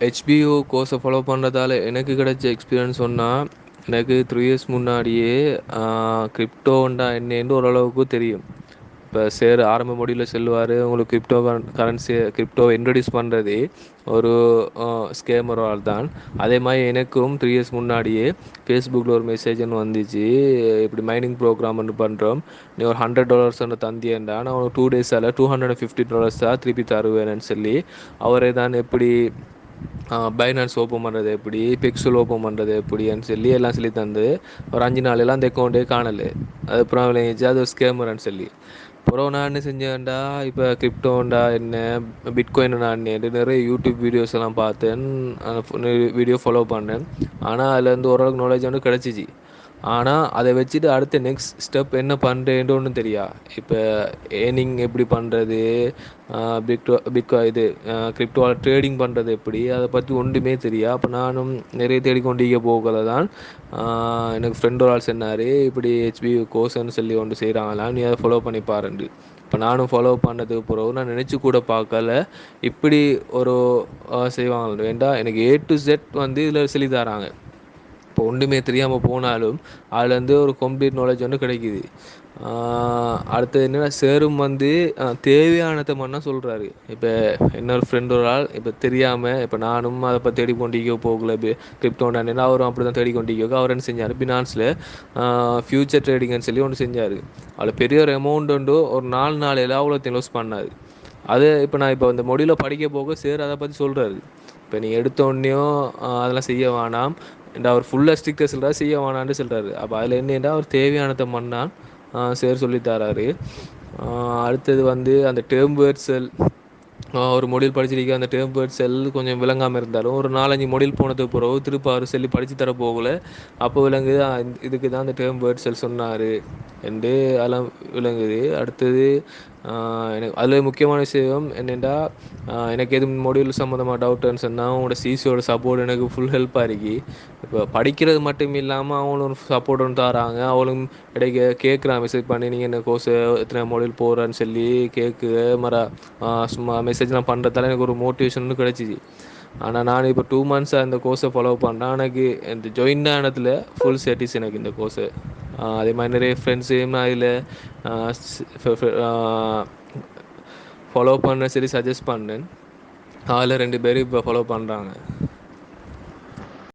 HBO கோர்ஸை follow பண்ணுறதால எனக்கு கிடைச்ச எக்ஸ்பீரியன்ஸ் சொன்னால் எனக்கு த்ரீ இயர்ஸ் முன்னாடியே கிரிப்டோண்டா என்னன்னு ஓரளவுக்கு தெரியும். இப்போ சேர் ஆரம்ப முடியில் செல்வார் உங்களுக்கு கிரிப்டோ கரன்சி கிரிப்டோவை இன்ட்ரடியூஸ் பண்ணுறதே ஒரு ஸ்கேமரால் தான். அதே மாதிரி எனக்கும் த்ரீ இயர்ஸ் முன்னாடியே ஃபேஸ்புக்கில் ஒரு மெசேஜ்னு வந்துச்சு. இப்படி மைனிங் ப்ரோக்ராம் ஒன்று பண்ணுறோம் நீ ஒரு ஹண்ட்ரட் டாலர்ஸ் ஒன்று தந்தியேண்டா. நான் உனக்கு two டேஸால் two hundred and fifty dollars தான் திருப்பி தருவேன்னு சொல்லி அவரே தான் எப்படி பைனான்ஸ் ஓப்பன் பண்ணுறது எப்படி பிக்சல் ஓப்பன் பண்ணுறது எப்படின்னு சொல்லி எல்லாம் சொல்லி தந்து ஒரு அஞ்சு நாளெல்லாம் அந்த அக்கௌண்ட்டே காணல. அதுக்கப்புறம் விளங்கிச்சு அது ஒரு ஸ்கேமர்னு சொல்லி. அப்புறம் நான் என்ன செஞ்சேன்டா? இப்போ கிரிப்டோண்டா என்ன? பிட்காயின் நான் நிறைய யூடியூப் வீடியோஸ் எல்லாம் பார்த்தேன். வீடியோ ஃபாலோ பண்ணேன். ஆனால் அதுலேருந்து ஓரளவுக்கு நாலேஜ் வந்து கிடச்சிச்சு. ஆனால் அதை வச்சுட்டு அடுத்த நெக்ஸ்ட் ஸ்டெப் என்ன பண்ணுறேன்ட்டு ஒன்றும் தெரியா. இப்போ ஏர்னிங் எப்படி பண்ணுறது பிக்டோ பிட்கா இது கிரிப்டோவில் ட்ரேடிங் பண்ணுறது எப்படி? அதை பற்றி ஒன்றுமே தெரியா. அப்போ நானும் நிறைய தேடிக்கொண்டிக்க போகல தான். எனக்கு ஃப்ரெண்ட் ஒரு ஆள் சொன்னார் இப்படி ஹெச்பி கோர்ஸ்ன்னு சொல்லி ஒன்று செய்கிறாங்களாம் நீ அதை ஃபாலோ பண்ணி பாருண்டு இப்போ நானும் ஃபாலோ பண்ணதுக்கு பிறகு நான் நினச்சி கூட பார்க்கல. இப்படி ஒரு செய்வாங்க வேண்டாம் எனக்கு ஏ டு செட் வந்து இதில் சொல்லி தராங்க. இப்போ ஒன்றுமே தெரியாமல் போனாலும் அதுலேருந்து ஒரு கம்ப்ளீட் நாலேஜ் வந்து கிடைக்கிது. அடுத்தது என்னென்னா சேரும் வந்து தேவையானதை மட்டும் சொல்கிறாரு இப்போ இன்னொரு ஃப்ரெண்ட் ஒரு ஆள் இப்போ தெரியாமல் இப்போ நானும் அதை பற்றி தேடி கொண்டிக்கோ போகல கிரிப்டோண்டான்னு அவரும் அப்படி தான் தேடி கொண்டிக்கோ அவர் என்ன செஞ்சார்? பினான்ஸில் ஃப்யூச்சர் ட்ரேடிங்னு சொல்லி ஒன்று செஞ்சார். அதில் பெரிய ஒரு அமௌண்ட் உண்டு ஒரு நாலு நாளையில் அவ்வளோ இன்வெஸ்ட் பண்ணார். அது இப்போ நான் இப்போ அந்த மொழியில் படிக்க போக சேர் அதை பற்றி சொல்கிறாரு இப்போ நீ எடுத்தோடனையும் அதெல்லாம் செய்ய வேணாம். இந்த அவர் ஃபுல்லாக ஸ்ட்ரிக்டாக சொல்கிறார் செய்ய வேணான்னு சொல்கிறாரு அப்போ அதில் என்னென்னா அவர் தேவையானதை மண்ணான் சேர் சொல்லி தராரு. அடுத்தது வந்து அந்த டேர்ம் வேர்ட்ஸல் ஒரு மொழியில் படிச்சிருக்க அந்த டேர்ம் வேர்ட் செல் கொஞ்சம் விளங்காமல் இருந்தாலும் ஒரு நாலஞ்சு மொழியில் போனதுக்கு பிறகு திருப்ப அவர் சொல்லி படித்து தர போகல. அப்போ விளங்குது இதுக்கு தான் அந்த டேர்ம் வேர்ட் செல் சொன்னார். என்று அதெல்லாம் விளங்குது. அடுத்தது எனக்கு அதில் முக்கியமான விஷயம் என்னென்னா எனக்கு எதுவும் மொடியூல் சம்மந்தமாக டவுட்டுன்னு சொன்னால் அவங்களோட சிசியோட சப்போர்ட் எனக்கு ஃபுல் ஹெல்ப்பாக இருக்கு. இப்போ படிக்கிறது மட்டும் இல்லாமல் அவங்களும் சப்போர்ட் ஒன்று தராங்க. அவளும் இடைக்க கேட்குறான் மெசேஜ் பண்ணி நீங்கள் என்ன கோர்ஸ் எத்தனை மொடியூல் போகிறான்னு சொல்லி கேட்கு மர சும்மா மெசேஜ்லாம் பண்ணுறதால எனக்கு ஒரு மோட்டிவேஷன் கிடச்சிச்சு ஆனால் நான் இப்போ டூ மந்த்ஸாக இந்த கோர்ஸை ஃபாலோ பண்ணேன் எனக்கு இந்த ஜாயின் ஆனதில் ஃபுல் சேட்டிஸ் எனக்கு இந்த கோர்ஸு அதே மாதிரி நிறைய ஃப்ரெண்ட்ஸையும் நான் இதில் ஃபாலோ பண்ண சரி சஜஸ்ட் பண்ணேன். அதில் ரெண்டு பேரும் இப்போ ஃபாலோ பண்ணுறாங்க